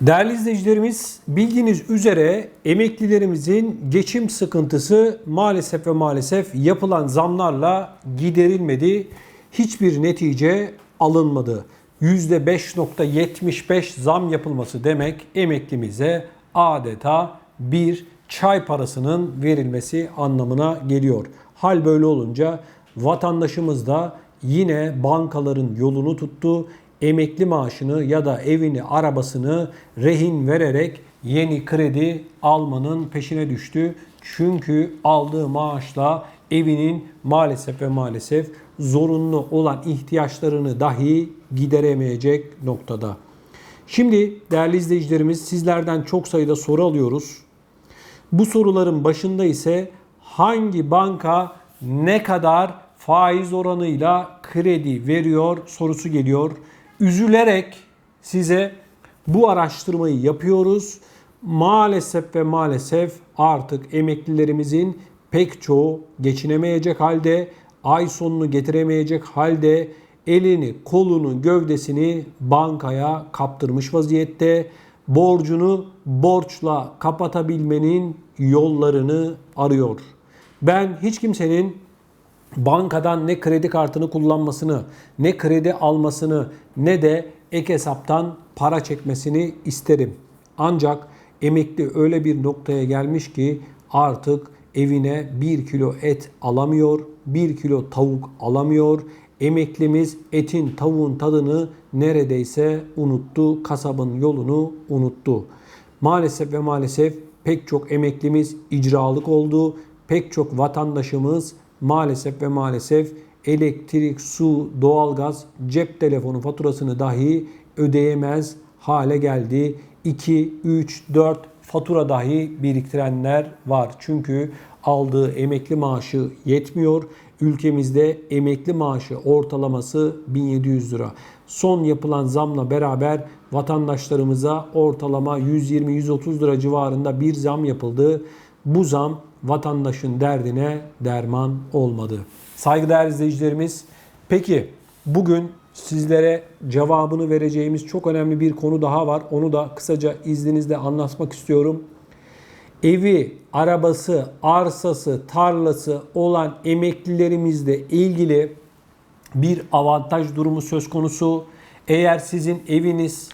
Değerli izleyicilerimiz bildiğiniz üzere emeklilerimizin geçim sıkıntısı maalesef ve maalesef yapılan zamlarla giderilmedi. Hiçbir netice alınmadı. %5.75 zam yapılması demek emeklimize adeta bir çay parasının verilmesi anlamına geliyor. Hal böyle olunca vatandaşımız da yine bankaların yolunu tuttu. Emekli maaşını ya da evini, arabasını rehin vererek yeni kredi almanın peşine düştü. Çünkü aldığı maaşla evinin maalesef ve maalesef zorunlu olan ihtiyaçlarını dahi gideremeyecek noktada. Şimdi değerli izleyicilerimiz sizlerden çok sayıda soru alıyoruz. Bu soruların başında ise hangi banka ne kadar faiz oranıyla kredi veriyor sorusu geliyor. Üzülerek size bu araştırmayı yapıyoruz. Maalesef ve maalesef artık emeklilerimizin pek çoğu geçinemeyecek halde, ay sonunu getiremeyecek halde elini, kolunu, gövdesini bankaya kaptırmış vaziyette. Borcunu borçla kapatabilmenin yollarını arıyor. Ben hiç kimsenin bankadan ne kredi kartını kullanmasını, ne kredi almasını, ne de ek hesaptan para çekmesini isterim. Ancak emekli öyle bir noktaya gelmiş ki artık evine bir kilo et alamıyor, bir kilo tavuk alamıyor. Emeklimiz etin, tavuğun tadını neredeyse unuttu, kasabın yolunu unuttu. Maalesef ve maalesef pek çok emeklimiz icralık oldu. Pek çok vatandaşımız maalesef ve maalesef elektrik, su, doğalgaz, cep telefonu faturasını dahi ödeyemez hale geldi. 2, 3, 4 fatura dahi biriktirenler var. Çünkü aldığı emekli maaşı yetmiyor. Ülkemizde emekli maaşı ortalaması 1700 lira. Son yapılan zamla beraber vatandaşlarımıza ortalama 120-130 lira civarında bir zam yapıldı. Bu zam vatandaşın derdine derman olmadı. Saygıdeğer izleyicilerimiz, peki bugün sizlere cevabını vereceğimiz çok önemli bir konu daha var. Onu da kısaca izninizle anlatmak istiyorum. Evi, arabası, arsası, tarlası olan emeklilerimizle ilgili bir avantaj durumu söz konusu. Eğer sizin eviniz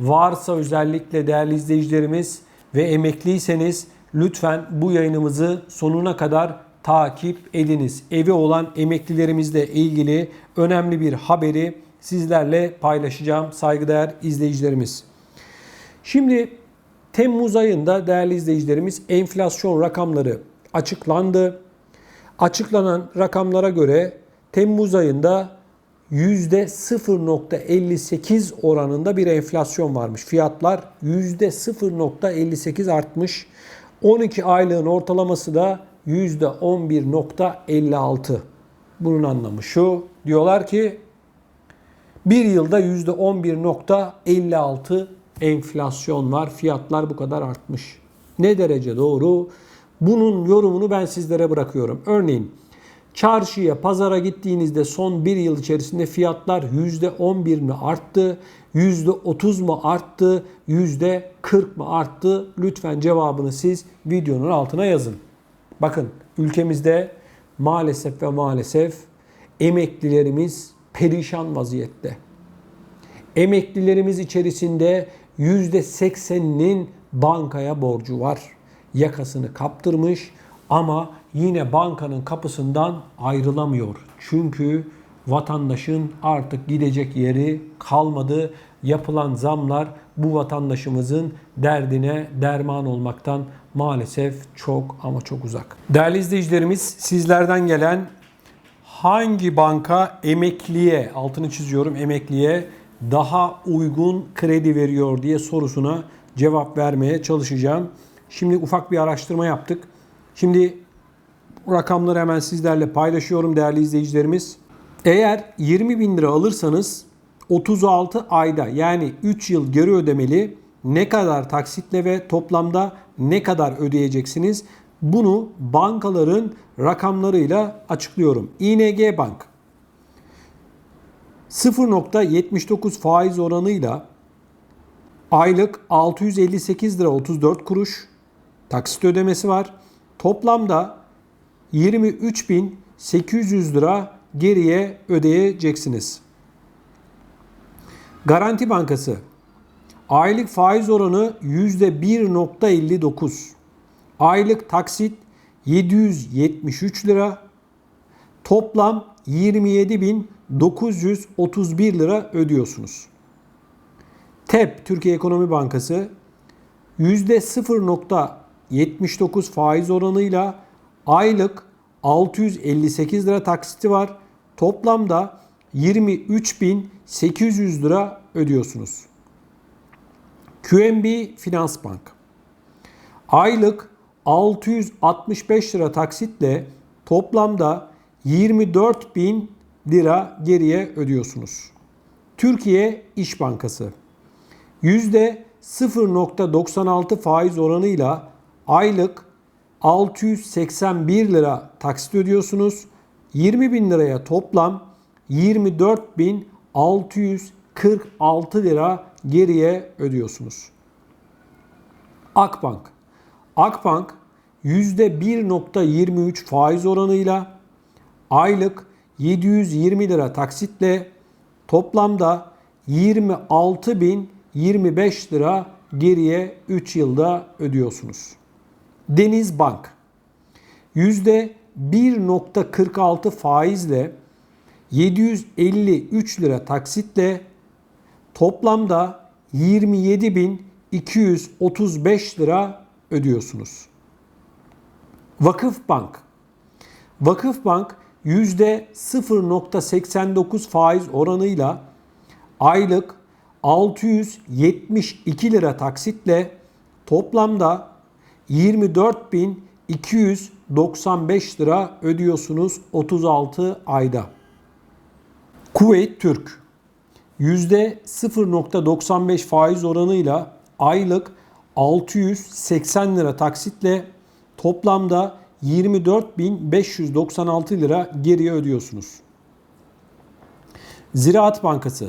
varsa özellikle değerli izleyicilerimiz ve emekliyseniz lütfen bu yayınımızı sonuna kadar takip ediniz. Evi olan emeklilerimizle ilgili önemli bir haberi sizlerle paylaşacağım saygıdeğer izleyicilerimiz. Şimdi Temmuz ayında değerli izleyicilerimiz enflasyon rakamları açıklandı. Açıklanan rakamlara göre Temmuz ayında %0.58 oranında bir enflasyon varmış. Fiyatlar %0.58 artmış. 12 aylığın ortalaması da %11.56. Bunun anlamı şu. Diyorlar ki bir yılda %11.56 enflasyon var. Fiyatlar bu kadar artmış. Ne derece doğru? Bunun yorumunu ben sizlere bırakıyorum. Örneğin çarşıya, pazara gittiğinizde son bir yıl içerisinde fiyatlar %11 mi arttı? %30 mu arttı? %40 mı arttı? Lütfen cevabını siz videonun altına yazın. Bakın ülkemizde maalesef ve maalesef emeklilerimiz perişan vaziyette. Emeklilerimiz içerisinde %80'inin bankaya borcu var. Yakasını kaptırmış ama yine bankanın kapısından ayrılamıyor. Çünkü vatandaşın artık gidecek yeri kalmadı. Yapılan zamlar bu vatandaşımızın derdine derman olmaktan maalesef çok ama çok uzak. Değerli izleyicilerimiz sizlerden gelen hangi banka emekliye, altını çiziyorum emekliye daha uygun kredi veriyor diye sorusuna cevap vermeye çalışacağım. Şimdi ufak bir araştırma yaptık. Şimdi rakamları hemen sizlerle paylaşıyorum değerli izleyicilerimiz. Eğer 20 bin lira alırsanız 36 ayda yani 3 yıl geri ödemeli ne kadar taksitle ve toplamda ne kadar ödeyeceksiniz? Bunu bankaların rakamlarıyla açıklıyorum. ING Bank 0.79 faiz oranıyla Aylık 658 lira 34 kuruş taksit ödemesi var. Toplamda 23.800 lira geriye ödeyeceksiniz. Garanti Bankası aylık faiz oranı %1.59. Aylık taksit 773 lira. Toplam 27.931 lira ödüyorsunuz. TEP Türkiye Ekonomi Bankası %0.79 faiz oranıyla aylık 658 lira taksiti var. Toplamda 23.800 lira ödüyorsunuz. QNB Finans Bank aylık 665 lira taksitle toplamda 24.000 lira geriye ödüyorsunuz. Türkiye İş Bankası %0.96 faiz oranıyla aylık 681 lira taksit ödüyorsunuz. 20 bin liraya toplam 24.646 lira geriye ödüyorsunuz. Akbank Akbank %1.23 faiz oranıyla aylık 720 lira taksitle toplamda 26.025 lira geriye 3 yılda ödüyorsunuz. Deniz Bank %1.46 faizle 753 lira taksitle toplamda 27.235 lira ödüyorsunuz. Vakıf Bank Vakıf Bank %0.89 faiz oranıyla aylık 672 lira taksitle toplamda 24.295 lira ödüyorsunuz 36 ayda. Kuveyt Türk %0.95 faiz oranıyla aylık 680 lira taksitle toplamda 24.596 lira geriye ödüyorsunuz. Ziraat Bankası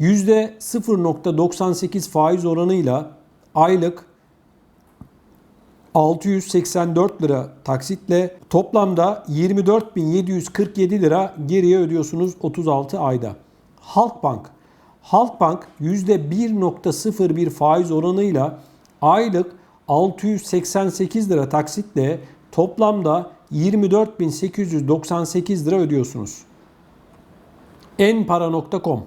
%0.98 faiz oranıyla aylık 684 lira taksitle toplamda 24.747 lira geriye ödüyorsunuz 36 ayda. Halkbank Halkbank %1.01 faiz oranıyla aylık 688 lira taksitle toplamda 24.898 lira ödüyorsunuz. Enpara.com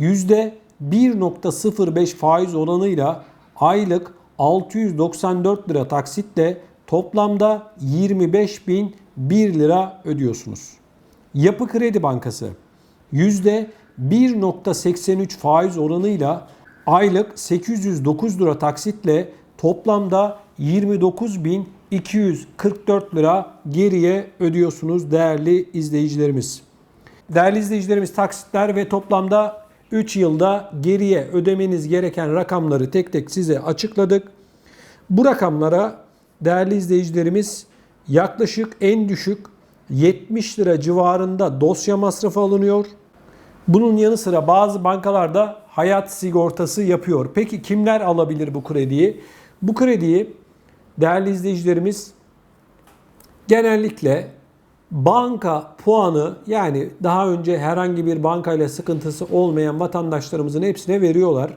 %1.05 faiz oranıyla aylık 694 lira taksitle toplamda 25.001 lira ödüyorsunuz. Yapı Kredi Bankası %1.83 faiz oranıyla aylık 809 lira taksitle toplamda 29.244 lira geriye ödüyorsunuz değerli izleyicilerimiz. Değerli izleyicilerimiz taksitler ve toplamda 3 yılda geriye ödemeniz gereken rakamları tek tek size açıkladık. Bu rakamlara değerli izleyicilerimiz yaklaşık en düşük 70 lira civarında dosya masrafı alınıyor. Bunun yanı sıra bazı bankalarda hayat sigortası yapıyor. Peki kimler alabilir bu krediyi? Bu krediyi değerli izleyicilerimiz genellikle banka puanı yani daha önce herhangi bir bankayla sıkıntısı olmayan vatandaşlarımızın hepsine veriyorlar.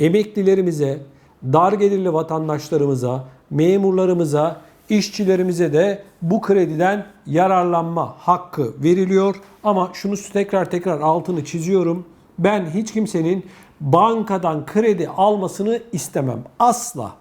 Emeklilerimize, dar gelirli vatandaşlarımıza, memurlarımıza, işçilerimize de bu krediden yararlanma hakkı veriliyor. Ama şunu tekrar tekrar altını çiziyorum. Ben hiç kimsenin bankadan kredi almasını istemem. Asla.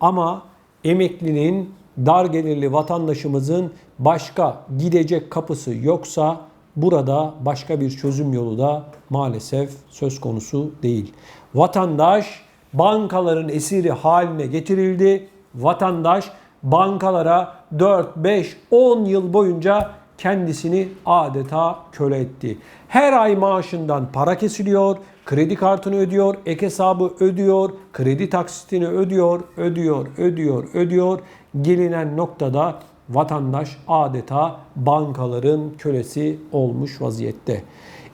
Ama emeklinin, dar gelirli vatandaşımızın başka gidecek kapısı yoksa burada başka bir çözüm yolu da maalesef söz konusu değil. Vatandaş bankaların esiri haline getirildi. Vatandaş bankalara 4, 5, 10 yıl boyunca kendisini adeta köle etti. Her ay maaşından para kesiliyor, kredi kartını ödüyor, ek hesabı ödüyor, kredi taksitini ödüyor, ödüyor, ödüyor, ödüyor. Gelinen noktada vatandaş adeta bankaların kölesi olmuş vaziyette.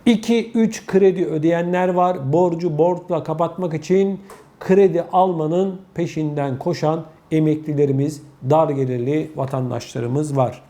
2-3 kredi ödeyenler var. Borcu borçla kapatmak için kredi almanın peşinden koşan emeklilerimiz, dar gelirli vatandaşlarımız var.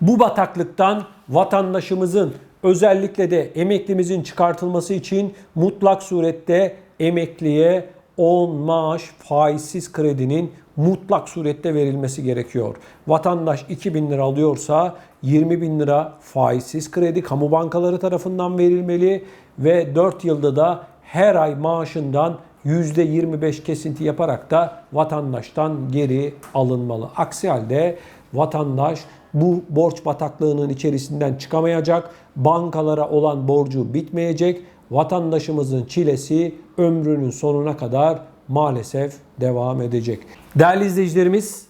Bu bataklıktan vatandaşımızın özellikle de emeklimizin çıkartılması için mutlak surette emekliye 10 maaş faizsiz kredinin mutlak surette verilmesi gerekiyor. Vatandaş 2000 lira alıyorsa 20 bin lira faizsiz kredi kamu bankaları tarafından verilmeli ve 4 yılda da her ay maaşından %25 kesinti yaparak da vatandaştan geri alınmalı. Aksi halde vatandaş bu borç bataklığının içerisinden çıkamayacak. Bankalara olan borcu bitmeyecek. Vatandaşımızın çilesi ömrünün sonuna kadar maalesef devam edecek. Değerli izleyicilerimiz,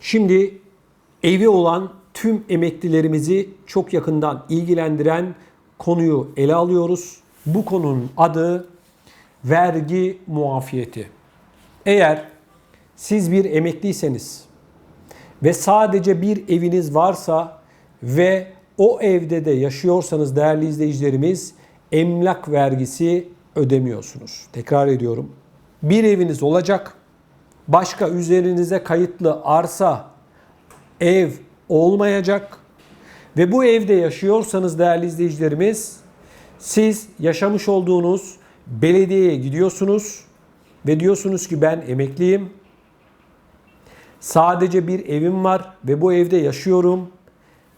şimdi evi olan tüm emeklilerimizi çok yakından ilgilendiren konuyu ele alıyoruz. Bu konunun adı vergi muafiyeti. Eğer siz bir emekliyseniz ve sadece bir eviniz varsa ve o evde de yaşıyorsanız değerli izleyicilerimiz emlak vergisi ödemiyorsunuz. Tekrar ediyorum. Bir eviniz olacak. Başka üzerinize kayıtlı arsa, ev olmayacak. Ve bu evde yaşıyorsanız değerli izleyicilerimiz siz yaşamış olduğunuz belediyeye gidiyorsunuz ve diyorsunuz ki ben emekliyim. Sadece bir evim var ve bu evde yaşıyorum.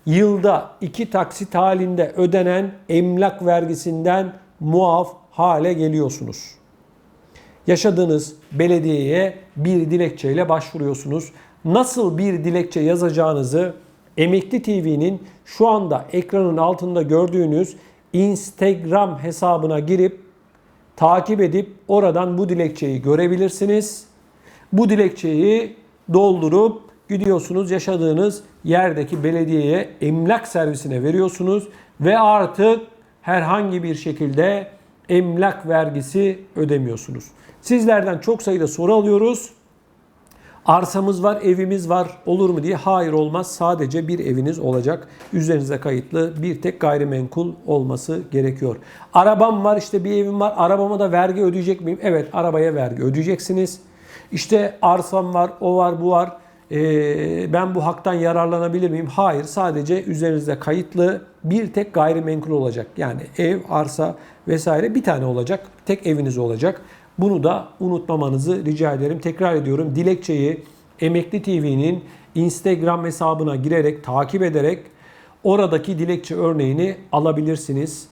Yılda iki taksit halinde ödenen emlak vergisinden muaf hale geliyorsunuz. Yaşadığınız belediyeye bir dilekçeyle başvuruyorsunuz. Nasıl bir dilekçe yazacağınızı Emekli TV'nin şu anda ekranın altında gördüğünüz Instagram hesabına girip takip edip oradan bu dilekçeyi görebilirsiniz. Bu dilekçeyi doldurup gidiyorsunuz yaşadığınız yerdeki belediyeye emlak servisine veriyorsunuz ve artık herhangi bir şekilde emlak vergisi ödemiyorsunuz. Sizlerden çok sayıda soru alıyoruz. Arsamız var, evimiz var olur mu diye. Hayır olmaz. Sadece bir eviniz olacak. Üzerinize kayıtlı bir tek gayrimenkul olması gerekiyor. Arabam var işte bir evim var. Arabama da vergi ödeyecek miyim? Evet arabaya vergi ödeyeceksiniz. İşte arsam var, o var, bu var. Ee, ben bu haktan yararlanabilir miyim? Hayır. Sadece üzerinizde kayıtlı bir tek gayrimenkul olacak. Yani ev, arsa vesaire bir tane olacak. Tek eviniz olacak. Bunu da unutmamanızı rica ederim. Tekrar ediyorum dilekçeyi Emekli TV'nin Instagram hesabına girerek takip ederek oradaki dilekçe örneğini alabilirsiniz.